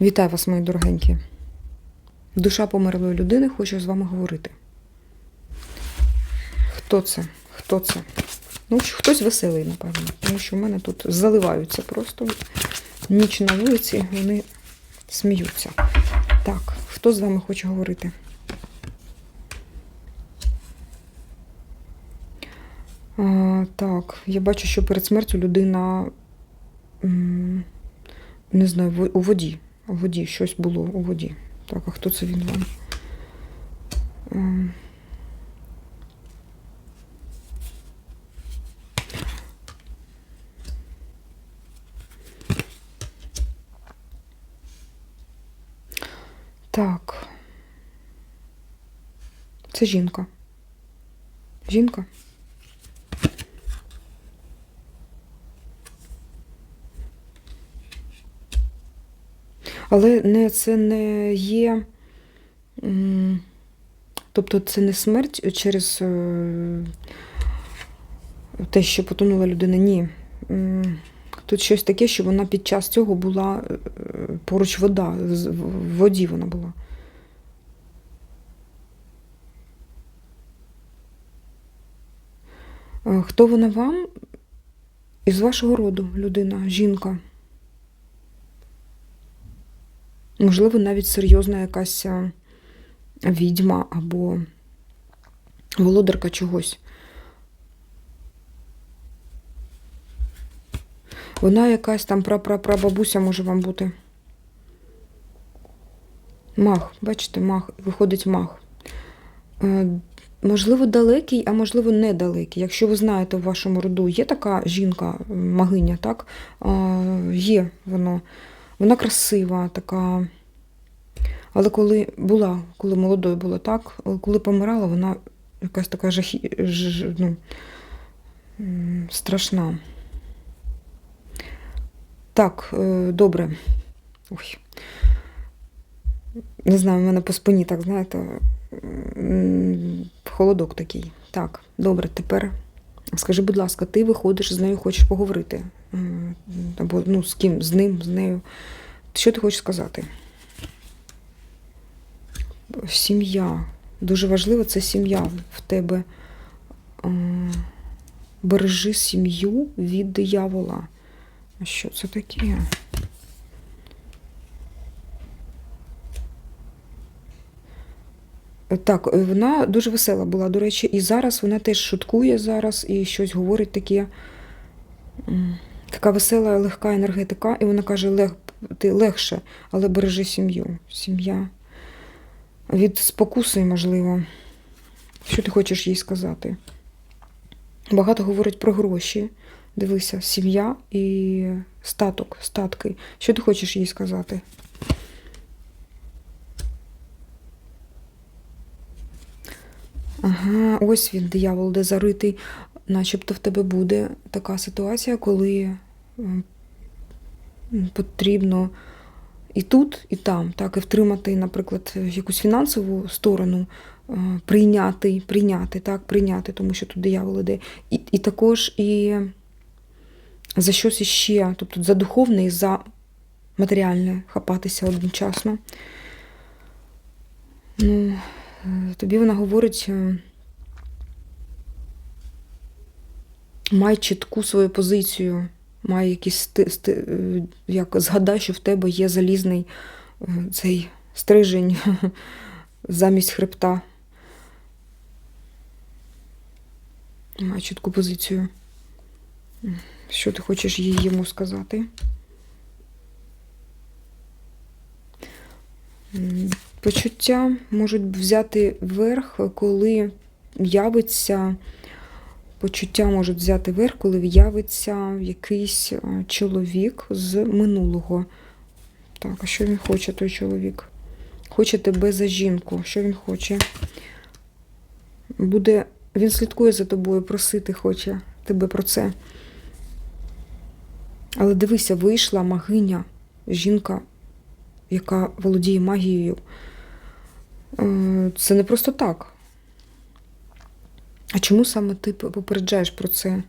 Вітаю вас, мої дорогенькі. Душа померлої людини хоче з вами говорити. Хто це? Хто це? Ну, хтось веселий, напевно. Тому що в мене тут заливаються просто ніч на вулиці, вони сміються. Так, хто з вами хоче говорити? А, так, я бачу, що перед смертю людина. Не знаю, у воді. У воді щось було у воді. Так, а хто це він вам? Ем. Так. Це жінка. Жінка? Але не, це не є. Тобто це не смерть через е, те, що потонула людина. Ні. Тут щось таке, що вона під час цього була е, поруч вода, в воді вона була. Е, Хто вона вам? Із вашого роду людина, жінка. Можливо, навіть серйозна якась відьма або володарка чогось. Вона якась там прапрапрабабуся може вам бути. Мах, бачите, мах, виходить мах. Е, Можливо, далекий, а можливо, недалекий. Якщо ви знаєте, в вашому роду є така жінка-магиня, так? Е, Є воно. Вона красива, така. Але коли була, коли молодою була так, коли помирала, вона якась така жахі, ж, ну, страшна. Так, е, добре. Ой. Не знаю, в мене по спині, так, знаєте, холодок такий. Так, добре, тепер скажи, будь ласка, ти виходиш з нею, хочеш поговорити? Або ну, з ким? З ним, з нею. Що ти хочеш сказати? Сім'я. Дуже важливо це сім'я в тебе. Бережи сім'ю від диявола. А що це таке? Так, е, вона дуже весела була, до речі, і зараз вона теж шуткує зараз і щось говорить таке. Така весела, легка енергетика, і вона каже: Лег, ти легше, але бережи сім'ю. Сім'я. Від спокуси, можливо. Що ти хочеш їй сказати? Багато говорить про гроші. Дивися, сім'я і статок, статки. Що ти хочеш їй сказати? Ага, ось він, диявол, де заритий. Начебто в тебе буде така ситуація, коли потрібно і тут, і там, так, і втримати, наприклад, якусь фінансову сторону, е, прийняти, прийняти, так, прийняти, тому що тут диявол іде. І, і також і за щось іще, тобто за духовне і за матеріальне хапатися одночасно. Ну, тобі вона говорить, е, май чітку свою позицію, май сти, е, як згадай, що в тебе є залізний е, цей стрижень замість хребта. Май чітку позицію. Що ти хочеш їй йому сказати? Почуття можуть взяти верх, коли явиться. Почуття можуть взяти верх, коли явиться якийсь е, чоловік з минулого. Так, а що він хоче, той чоловік? Хоче тебе за жінку. Що він хоче? Буде. Він слідкує за тобою, просити хоче тебе про це. Але дивися, вийшла магиня, жінка, яка володіє магією. Е, Це не просто так. А чому саме ти попереджаєш про це?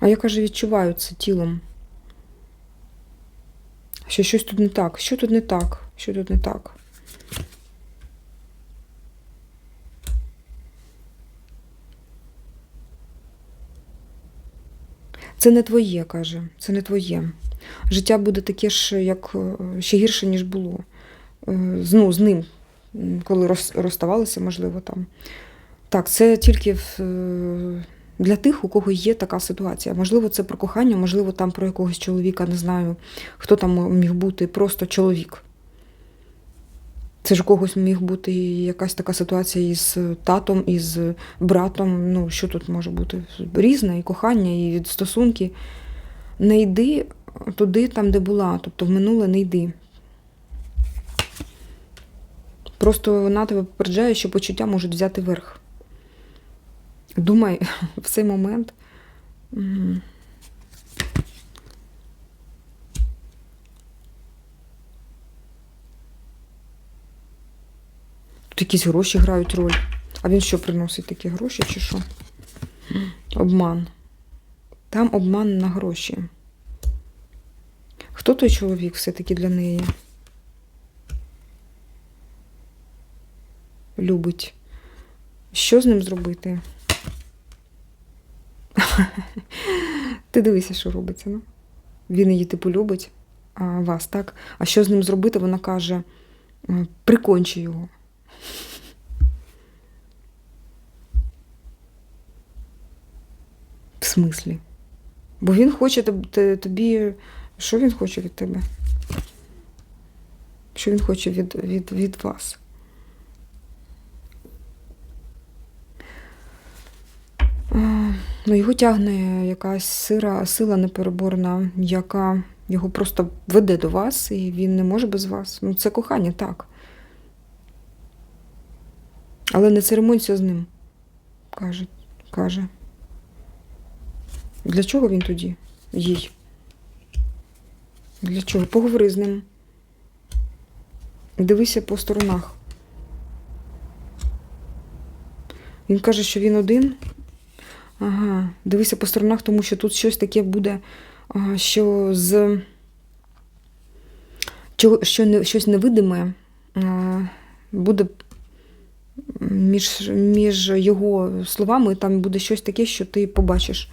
А я каже, відчуваю це тілом. Що щось тут не так. Що тут не так? Що тут не так? Це не твоє, каже, це не твоє. Життя буде таке ж, як е, ще гірше, ніж було. Ну, з ним, коли розставалися, можливо, там. Так, це тільки в, е, для тих, у кого є така ситуація. Можливо, це про кохання, можливо, там про якогось чоловіка, не знаю, хто там міг бути, просто чоловік. Це ж когось міг бути якась така ситуація із татом, із братом. Ну, що тут може бути? Різне, і кохання, і стосунки. Не йди туди, там, де була, тобто в минуле не йди. Просто вона тебе попереджає, що почуття можуть взяти верх. Думай в цей момент. Тут якісь гроші грають роль. А він що приносить такі гроші чи що? Обман. Там обман на гроші. Хто той чоловік все-таки для неї? Любить. Що з ним зробити? Ти дивися, що робиться, ну. Він її типу любить, а вас, так? А що з ним зробити? Вона каже: «М, прикончи його. В смислі? Бо він хоче тобі. Що він хоче від тебе? Що він хоче від, від, від вас? Ну, його тягне якась сира, сила непереборна, яка його просто веде до вас, і він не може без вас. Ну, це кохання, так. Але не церемонься з ним, каже. каже. Для чого він тоді? Їй? Для чого? Поговори з ним. Дивися по сторонах. Він каже, що він один. Ага, дивися по сторонах, тому що тут щось таке буде, що з. Що не, щось невидиме буде між, між його словами, там буде щось таке, що ти побачиш.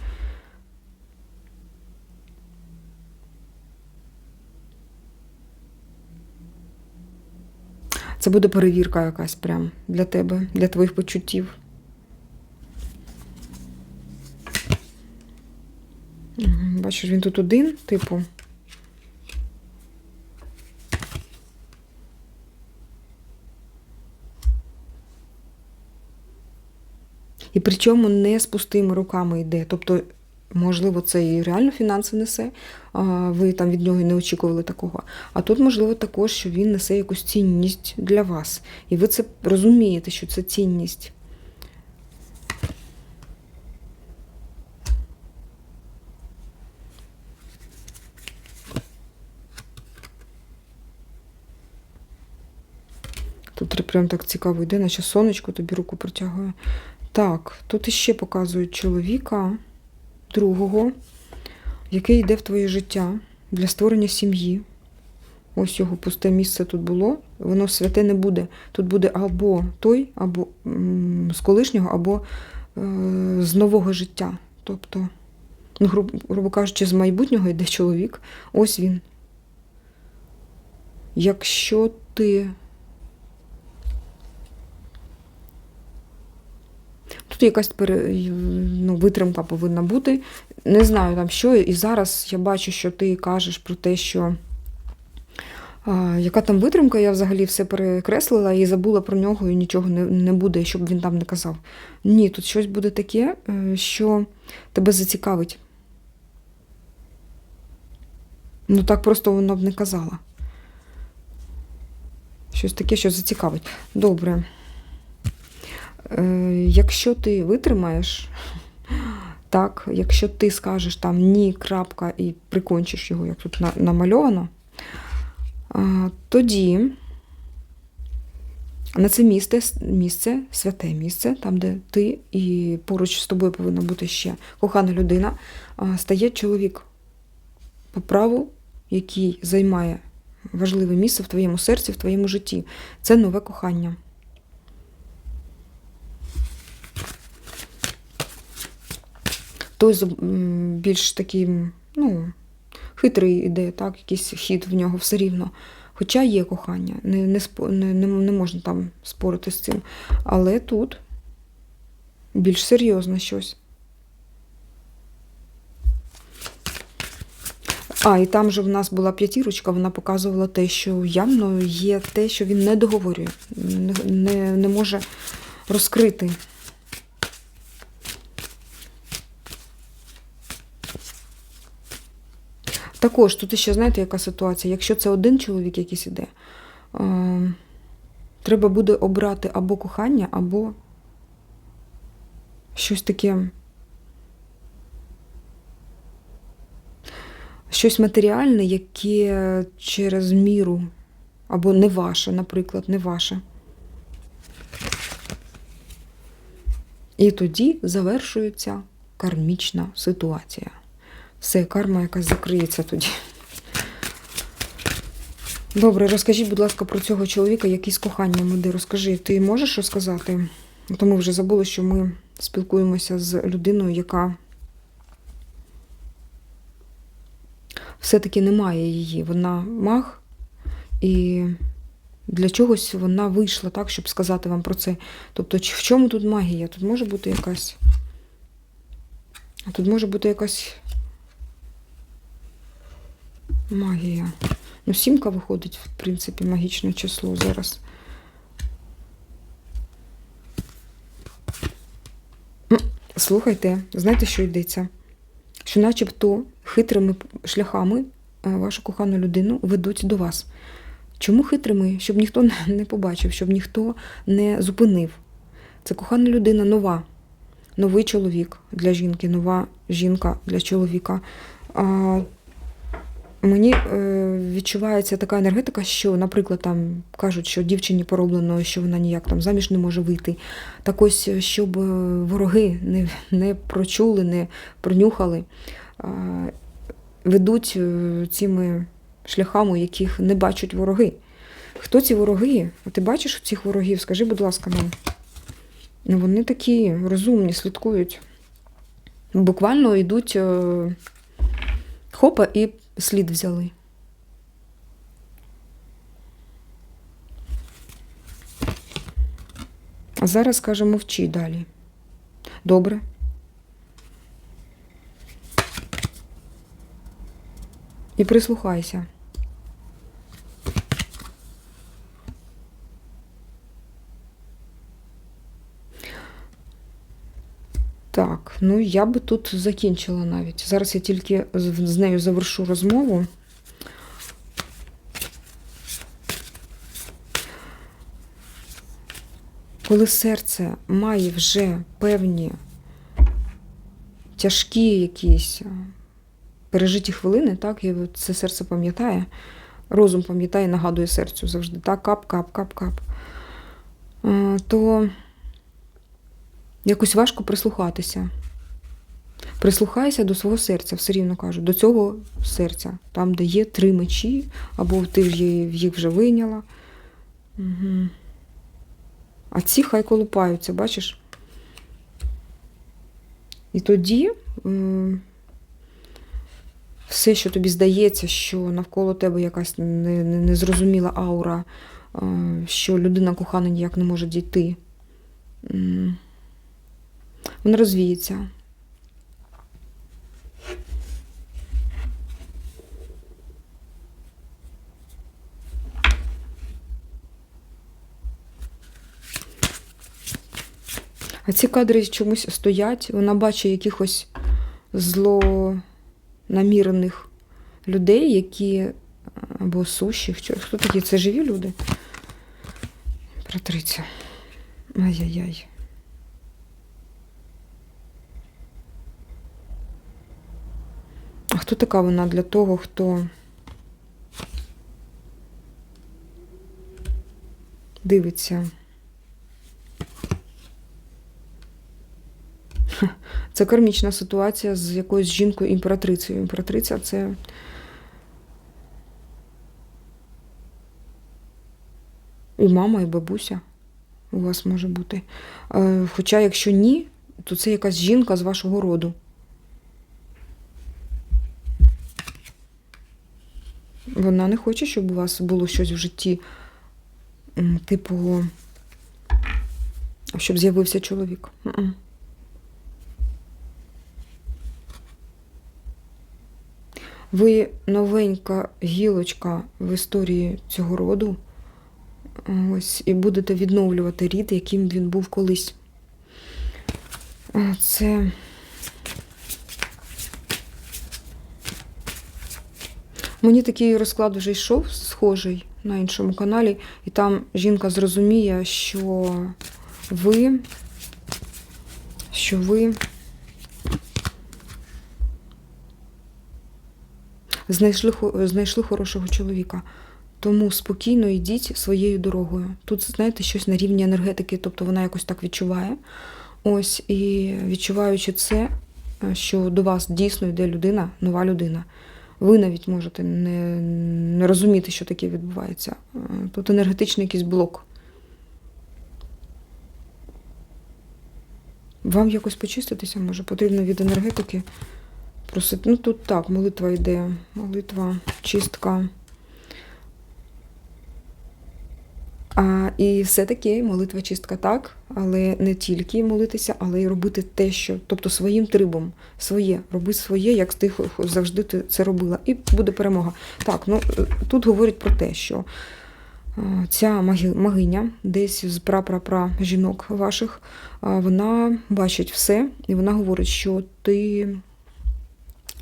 Це буде перевірка якась прям для тебе, для твоїх почуттів. Бачиш, він тут один, типу. І причому не з пустими руками йде. Тобто, можливо, це і реально фінанси несе, ви там від нього не очікували такого. А тут, можливо, також, що він несе якусь цінність для вас. І ви це розумієте, що це цінність. Тут прям так цікаво йде, наче сонечко тобі руку протягує. Так, тут іще показують чоловіка другого, який йде в твоє життя для створення сім'ї. Ось його пусте місце тут було, воно святе не буде. Тут буде або той, або з колишнього, або е, з нового життя. Тобто, ну, грубо, кажучи, з майбутнього йде чоловік. Ось він. Якщо ти Тут якась пере, ну, витримка повинна бути. Не знаю там що. І зараз я бачу, що ти кажеш про те, що а, яка там витримка, я взагалі все перекреслила і забула про нього, і нічого не, не буде, щоб він там не казав. Ні, тут щось буде таке, е, що тебе зацікавить. Ну так просто воно б не казала. Щось таке, що зацікавить. Добре. Е, Якщо ти витримаєш, так, якщо ти скажеш там ні, крапка, і прикончиш його, як тут намальовано, тоді На це місце, місце, святе місце, там, де ти і поруч з тобою повинна бути ще кохана людина, стає чоловік по праву, який займає важливе місце в твоєму серці, в твоєму житті. Це нове кохання. Той більш такий, ну, хитрий іде, так, якийсь хід в нього все рівно. Хоча є кохання, не, не, не, не, не можна там спорити з цим. Але тут більш серйозно щось. А, і там же в нас була п'ятірочка, вона показувала те, що явно є те, що він не договорює, не, не, не може розкрити. Також тут ще знаєте, яка ситуація? Якщо це один чоловік якийсь іде, е, треба буде обрати або кохання, або щось таке. Щось матеріальне, яке через міру, або не ваше, наприклад, не ваше. І тоді завершується кармічна ситуація. Все, карма якась закриється тоді. Добре, розкажіть, будь ласка, про цього чоловіка, який з коханням іде. Розкажи, ти можеш розказати? То ми вже забули, що ми спілкуємося з людиною, яка все-таки немає її. Вона маг, і для чогось вона вийшла так, щоб сказати вам про це. Тобто, в чому тут магія? Тут може бути якась. Тут може бути якась магія. Ну, сімка виходить, в принципі, магічне число зараз. Слухайте, знаєте, що йдеться? Що начебто хитрими шляхами е, вашу кохану людину ведуть до вас. Чому хитрими? Щоб ніхто не- не побачив, щоб ніхто не зупинив. Це кохана людина нова, новий чоловік для жінки, нова жінка для чоловіка. Мені е, відчувається така енергетика, що, наприклад, там кажуть, що дівчині пороблено, що вона ніяк там заміж не може вийти. Так ось, е, щоб е, вороги не, не прочули, не пронюхали, ведуть цими шляхами, яких не бачать вороги. Хто ці вороги? Ти бачиш цих ворогів? Скажи, будь ласка, нам. Ну, вони такі розумні, слідкують. Буквально йдуть хопа і слід взяли. А зараз каже, мовчи далі. Добре. І прислухайся. Так, ну я би тут закінчила навіть. Зараз я тільки з нею завершу розмову. Коли серце має вже певні тяжкі якісь пережиті хвилини, так, і це серце пам'ятає, розум пам'ятає, нагадує серцю завжди, так, кап, кап, кап, кап, то якось важко прислухатися. Прислухайся до свого серця, все рівно кажу, до цього серця, там, де є три мечі, або ти ж їх вже вийняла. Угу. А ці хай колупаються, бачиш? І тоді все, що тобі здається, що навколо тебе якась не- не- незрозуміла аура, що людина кохана ніяк не може дійти. Вона розвіється. А ці кадри чомусь стоять, вона бачить якихось злонамірених людей, які або суші. Хто такі? Це живі люди? Імператриця. Ай-яй-яй. Хто така вона для того, хто дивиться? Це кармічна ситуація з якоюсь жінкою-імператрицею. Імператриця це. І мама, і бабуся у вас може бути. Е, хоча, якщо ні, то це якась жінка з вашого роду. Вона не хоче, щоб у вас було щось в житті, типу, щоб з'явився чоловік. Ви новенька гілочка в історії цього роду. Ось, і будете відновлювати рід, яким він був колись. Це. Мені такий розклад вже йшов схожий на іншому каналі, і там жінка зрозуміє, що ви, що ви знайшли, знайшли хорошого чоловіка. Тому спокійно йдіть своєю дорогою. Тут, знаєте, щось на рівні енергетики, тобто вона якось так відчуває. Ось, і відчуваючи це, що до вас дійсно йде людина, нова людина. Ви навіть можете не, не розуміти, що таке відбувається. Е, Тут енергетичний якийсь блок. Вам якось почиститися, може, потрібно від енергетики просити. Ну тут так, молитва йде, молитва, чистка. А, і все-таки молитва чистка так, але не тільки молитися, але й робити те, що, тобто своїм трибом, своє, роби своє, як ти завжди ти це робила, і буде перемога. Так, ну е, тут говорять про те, що е, ця магиня, десь з прапрапра жінок ваших, а, вона бачить все, і вона говорить, що ти.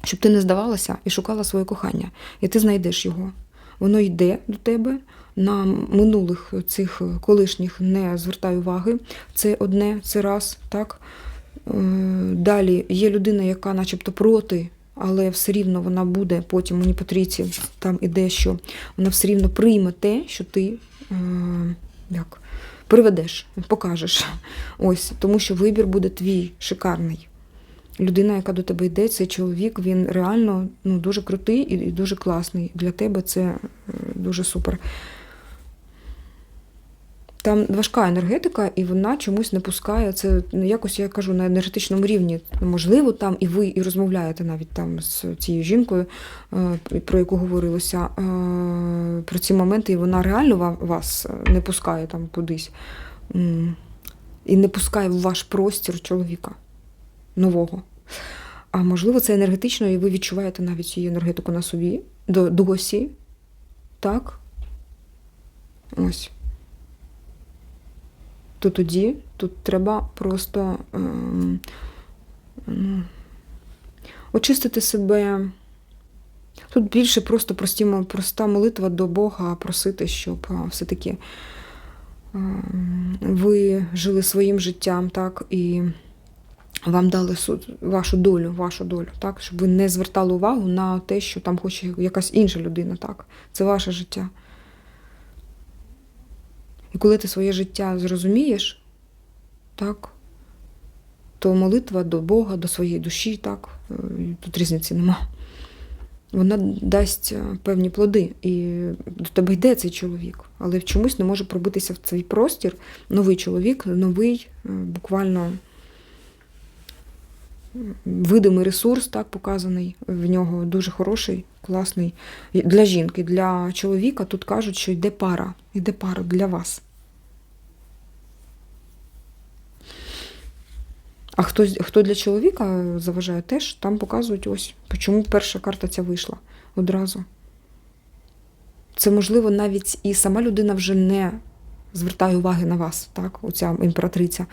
Щоб ти не здавалася і шукала своє кохання, і ти знайдеш його. Воно йде до тебе. На минулих цих колишніх не звертай уваги. Це одне, це раз, так. Е, Далі є людина, яка начебто проти, але все рівно вона буде потім мені по там іде, що вона все рівно прийме те, що ти е, як, приведеш, покажеш. Ось, тому що вибір буде твій шикарний. Людина, яка до тебе йде, цей чоловік, він реально ну, дуже крутий і дуже класний. Для тебе це е, дуже супер. Там важка енергетика, і вона чомусь не пускає. Це ну, якось я кажу на енергетичному рівні. Можливо, там і ви і розмовляєте навіть там з цією жінкою, е, про яку говорилося, е, про ці моменти, і вона реально вас не пускає там кудись. І не пускає в ваш простір чоловіка нового. А можливо, це енергетично, і ви відчуваєте навіть її енергетику на собі, до, досі. Так? Ось. То тоді тут треба просто ем, ну, очистити себе. Тут більше просто прості, проста молитва до Бога, просити, щоб все-таки ем, ви жили своїм життям, так, і вам дали вашу долю, вашу долю, так, щоб ви не звертали увагу на те, що там хоче якась інша людина, так. Це ваше життя. І коли ти своє життя зрозумієш, так, то молитва до Бога, до своєї душі, так, е, тут різниці нема. Вона дасть е, певні плоди. І до тебе йде цей чоловік, але чомусь не може пробитися в цей простір новий чоловік, новий, е, буквально видимий ресурс, так, показаний в нього дуже хороший, класний. Для жінки, для чоловіка тут кажуть, що йде пара, йде пара для вас. А хто, хто для чоловіка заважає теж, там показують ось, чому перша карта ця вийшла одразу. Це, можливо, навіть і сама людина вже не звертає уваги на вас, так, оця імператриця.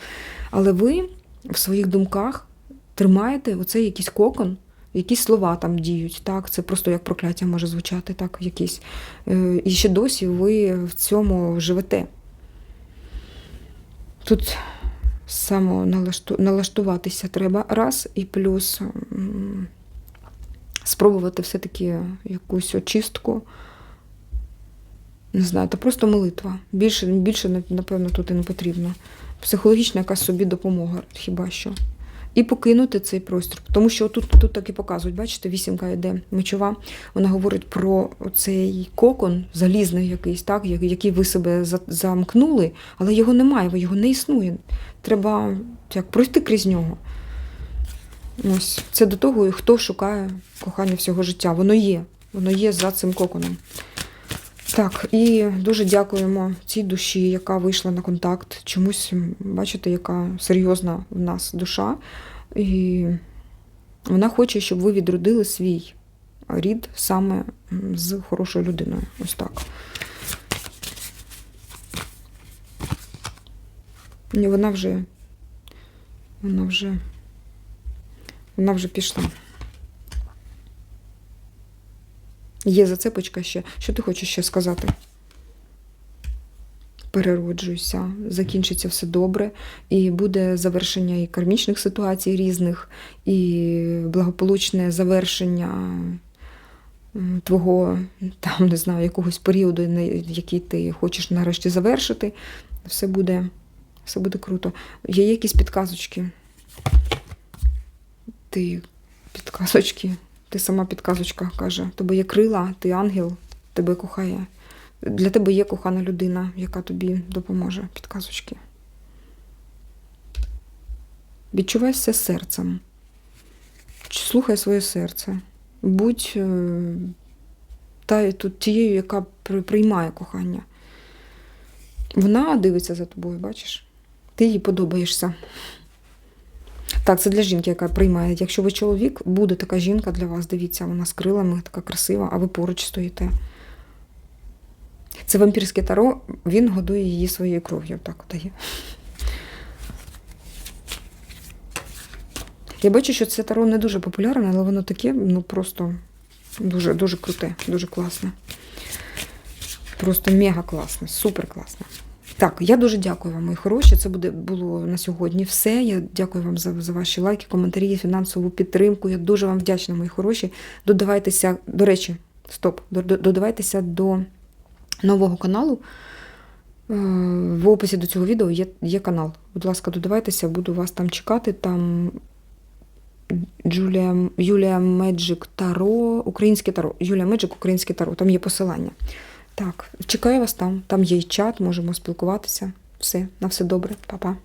Але ви в своїх думках тримаєте оцей якийсь кокон, якісь слова там діють, так, це просто як прокляття може звучати, так, якісь. Е, І ще досі ви в цьому живете. Тут самоналаштуватися треба раз, і плюс спробувати все-таки якусь очистку. Не знаю, це просто молитва. Більше, більше напевно, тут і не потрібно. Психологічна якась собі допомога, хіба що. І покинути цей простір. Тому що тут, тут так і показують, бачите, вісімка йде мечова. Вона говорить про цей кокон залізний якийсь, так, який ви себе замкнули, але його немає, його не існує. Треба як, пройти крізь нього. Ось це до того, хто шукає кохання всього життя. Воно є. Воно є за цим коконом. Так, і дуже дякуємо цій душі, яка вийшла на контакт. Чомусь, бачите, яка серйозна в нас душа. І вона хоче, щоб ви відродили свій рід саме з хорошою людиною. Ось так. Ні, вона вже. Вона вже. Вона вже пішла. Є зацепочка ще. Що ти хочеш ще сказати? Перероджуйся, закінчиться все добре, і буде завершення і кармічних ситуацій різних, і благополучне завершення твого, там, не знаю, якогось періоду, який ти хочеш нарешті завершити. Все буде, все буде круто. Є якісь підказочки? Ти підказочки. Ти сама підказочка каже, тебе є крила, ти ангел, тебе кохає. Для тебе є кохана людина, яка тобі допоможе. Підказочки. Відчувай все серцем. Слухай своє серце. Будь е, та, тут, тією, яка приймає кохання. Вона дивиться за тобою, бачиш? Ти їй подобаєшся. Так, це для жінки, яка приймає. Якщо ви чоловік, буде така жінка для вас, дивіться, вона з крилами, така красива, а ви поруч стоїте. Це вампірське таро, він годує її своєю кров'ю, так дає. Я бачу, що це таро не дуже популярне, але воно таке, ну просто дуже, дуже круте, дуже класне. Просто мега класне, супер класне. Так, я дуже дякую вам, мої хороші. Це буде було на сьогодні все. Я дякую вам за, за ваші лайки, коментарі, фінансову підтримку. Я дуже вам вдячна, мої хороші. Додавайтеся, до речі, стоп, до- до- додавайтеся до нового каналу. Е, В описі до цього відео є, є канал. Будь ласка, додавайтеся, буду вас там чекати. Там Джулія, Юлія Меджик Таро, українське таро. Юлія Меджик, українське таро. Там є посилання. Так, чекаю вас там. Там є й чат, можемо спілкуватися. Все, на все добре, Па-па.